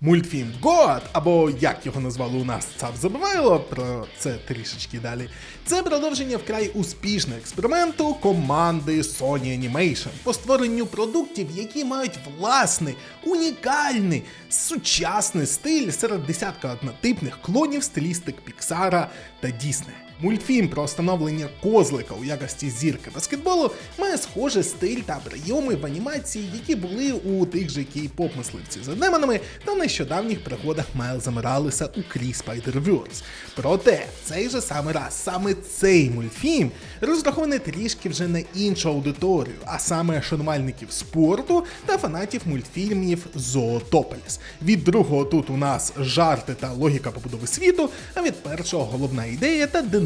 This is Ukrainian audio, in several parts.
Мультфільм God, або як його назвали у нас ЦАП забивайло, про це трішечки далі. Це продовження вкрай успішного експерименту команди Sony Animation по створенню продуктів, які мають власний, унікальний, сучасний стиль серед десятка однотипних клонів стилістик Піксара та Діснея. Мультфільм про встановлення козлика у якості зірки баскетболу має схожий стиль та прийоми в анімації, які були у тих же кей-поп мисливці за демонами та нещодавніх пригодах Майлза Моралеса у Крі Spider-Verse. Проте цей же самий раз, саме цей мультфільм розрахований трішки вже на іншу аудиторію, а саме шанувальників спорту та фанатів мультфільмів Зоотополіс. Від другого тут у нас жарти та логіка побудови світу, а від першого головна ідея та динаміка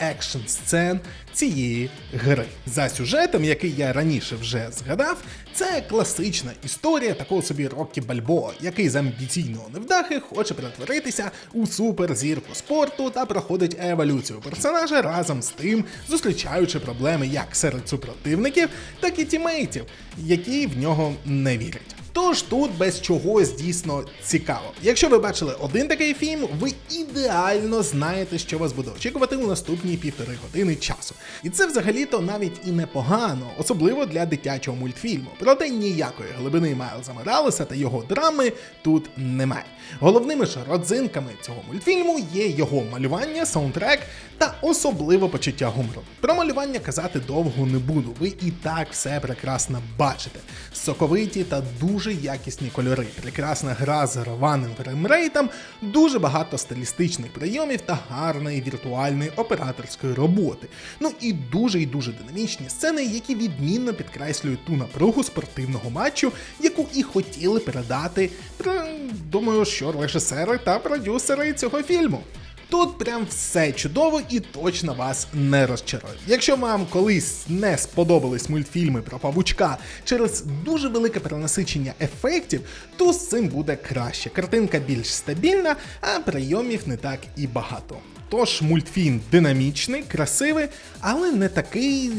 екшн сцен цієї гри. За сюжетом, який я раніше вже згадав, це класична історія такого собі Роккі Бальбоа, який з амбіційного невдахи хоче перетворитися у суперзірку спорту та проходить еволюцію персонажа разом з тим, зустрічаючи проблеми як серед супротивників, так і тімейтів, які в нього не вірять. Тож тут без чогось дійсно цікаво. Якщо ви бачили один такий фільм, ви ідеально знаєте, що вас буде очікувати у наступні півтори години часу. І це взагалі-то навіть і непогано, особливо для дитячого мультфільму. Проте ніякої глибини Майлза Моралеса та його драми тут немає. Головними ж родзинками цього мультфільму є його малювання, саундтрек та особливо почуття гумору. Про малювання казати довго не буду. Ви і так все прекрасно бачите. Соковиті та дуже якісні кольори, прекрасна гра з рваним фреймрейтом, дуже багато стилістичних прийомів та гарної віртуальної операторської роботи. Ну і дуже і дуже динамічні сцени, які відмінно підкреслюють ту напругу спортивного матчу, яку і хотіли передати, думаю, що режисери та продюсери цього фільму. Тут прям все чудово і точно вас не розчарує. Якщо вам колись не сподобались мультфільми про павучка через дуже велике перенасичення ефектів, то з цим буде краще. Картинка більш стабільна, а прийомів не так і багато. Тож мультфільм динамічний, красивий, але не такий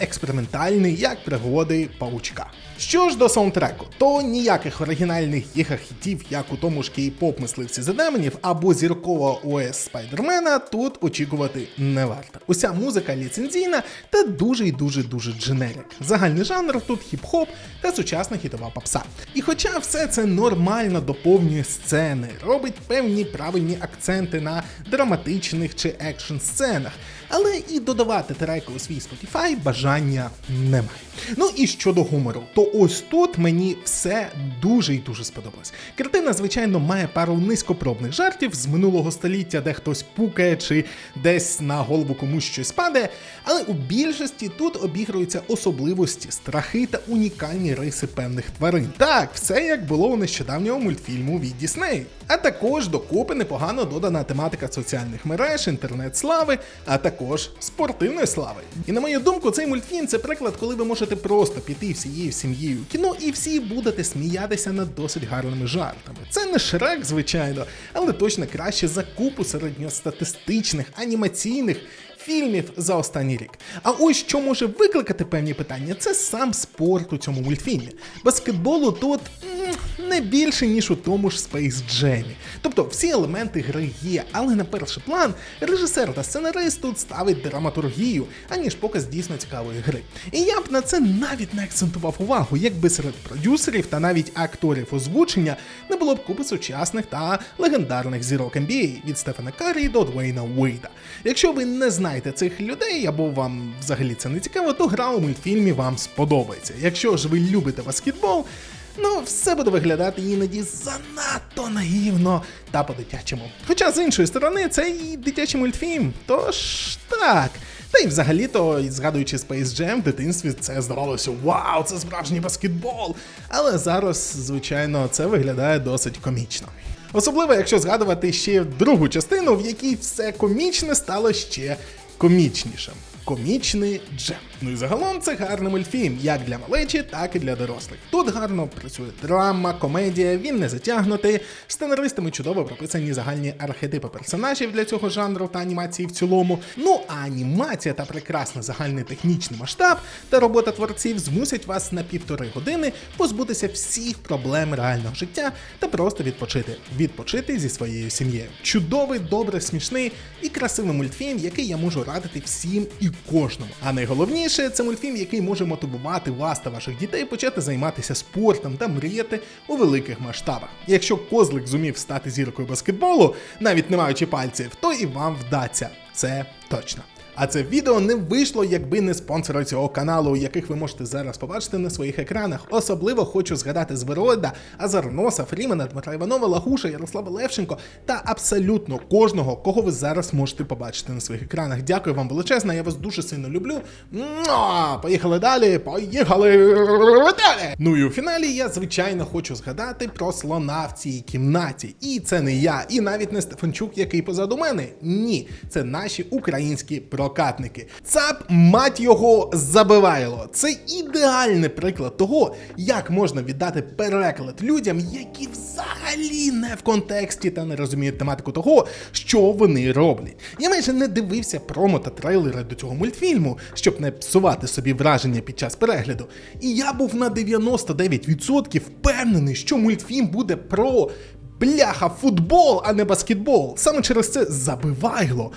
експериментальний, як пригоди павучка. Що ж до саундтреку, то ніяких оригінальних гіга-хітів, як у тому ж кей-поп мисливці за демонів або зіркова ОС Спайдермена, тут очікувати не варто. Уся музика ліцензійна та дуже і дуже дуже дженерик. Загальний жанр тут хіп-хоп та сучасна хітова попса. І хоча все це нормально доповнює сцени, робить певні правильні акценти на драматичних чи екшн сценах, але і додавати треки у свій Spotify бажання немає. Ну і щодо гумору, то ось тут мені все дуже і дуже сподобалось. Картина, звичайно, має пару низькопробних жартів з минулого століття, де хтось пукає чи десь на голову комусь щось падає, але у більшості тут обігруються особливості, страхи та унікальні риси певних тварин. Так, все як було у нещодавнього мультфільму від Дісней. А також докупи непогано додана тематика соціальних мереж, інтернет-слави, а також спортивної слави. І на мою думку, цей мультфільм це приклад, коли ви можете просто піти всією сім'єю в кіно і всі будете сміятися над досить гарними жартами. Це не шрек, звичайно, але точно краще за купу середньостатистичних анімаційних. Фільмів за останній рік. А ось що може викликати певні питання, це сам спорт у цьому мультфільмі. Баскетболу тут не більше, ніж у тому ж Space Jam. Тобто всі елементи гри є, але на перший план режисер та сценарист тут ставить драматургію, аніж показ дійсно цікавої гри. І я б на це навіть не акцентував увагу, якби серед продюсерів та навіть акторів озвучення не було б купи сучасних та легендарних зірок NBA від Стефана Каррі до Двейна Уейда. Якщо ви не знаєте цих людей або вам взагалі це не цікаво, то гра у мультфільмі вам сподобається. Якщо ж ви любите баскетбол, ну все буде виглядати іноді занадто наївно та по-дитячому. Хоча з іншої сторони, це і дитячий мультфільм, тож так. Та й взагалі-то, згадуючи Space Jam, в дитинстві це здавалося вау, це справжній баскетбол. Але зараз, звичайно, це виглядає досить комічно. Особливо, якщо згадувати ще другу частину, в якій все комічне стало ще комічнішим. Комічний джем. Ну і загалом це гарний мультфільм, як для малечі, так і для дорослих. Тут гарно працює драма, комедія, він не затягнутий. Сценаристами чудово прописані загальні архетипи персонажів для цього жанру та анімації в цілому. Ну а анімація та прекрасний загальний технічний масштаб та робота творців змусять вас на півтори години позбутися всіх проблем реального життя та просто відпочити. Відпочити зі своєю сім'єю. Чудовий, добре, смішний і красивий мультфільм, який я можу радити всім і кожному. А найголовніше, це мультфільм, який може мотивувати вас та ваших дітей почати займатися спортом та мріяти у великих масштабах. Якщо козлик зумів стати зіркою баскетболу, навіть не маючи пальців, то і вам вдасться. Це точно. А це відео не вийшло, якби не спонсори цього каналу, яких ви можете зараз побачити на своїх екранах. Особливо хочу згадати Звероїда, Азарноса, Фрімена, Дмитра Іванова, Лагуша, Ярослава Левченко та абсолютно кожного, кого ви зараз можете побачити на своїх екранах. Дякую вам величезно, я вас дуже сильно люблю. Поїхали далі, поїхали далі. Ну і у фіналі я звичайно хочу згадати про слона в цій кімнаті. І це не я, і навіть не Стефанчук, який позаду мене. Ні, це наші українські прокатники. ЦАП, мать його, забивайло. Це ідеальний приклад того, як можна віддати переклад людям, які взагалі не в контексті та не розуміють тематику того, що вони роблять. Я майже не дивився промо та трейлери до цього мультфільму, щоб не псувати собі враження під час перегляду. І я був на 99% впевнений, що мультфільм буде про бляха футбол, а не баскетбол. Саме через це забивайло.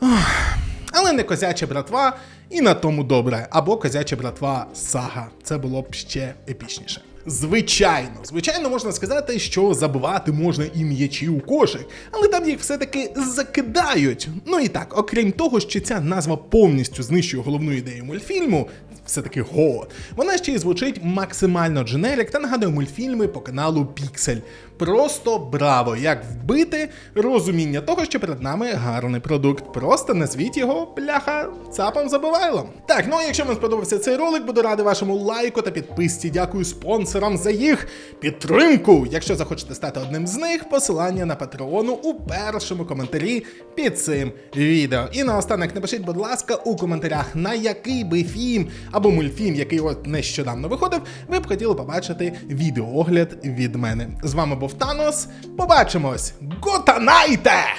Ах. Але не козяча братва, і на тому добре. Або козяча братва сага. Це було б ще епічніше. Звичайно, звичайно, можна сказати, що забивати можна і м'ячі у кошик, але там їх все-таки закидають. Ну і так, окрім того, що ця назва повністю знищує головну ідею мультфільму, все-таки го, вона ще й звучить максимально дженерик та нагадує мультфільми по каналу Pixel. Просто браво! Як вбити розуміння того, що перед нами гарний продукт. Просто назвіть його бляха цапом забивайлом. Так, ну а якщо вам сподобався цей ролик, буду радий вашому лайку та підписці. Дякую спонсорам за їх підтримку. Якщо захочете стати одним з них, посилання на патреону у першому коментарі під цим відео. І наостанок напишіть, будь ласка, у коментарях, на який би фільм або мультфільм, який от нещодавно виходив, ви б хотіли побачити відеоогляд від мене. З вами був Танос. Побачимось! Готанайте!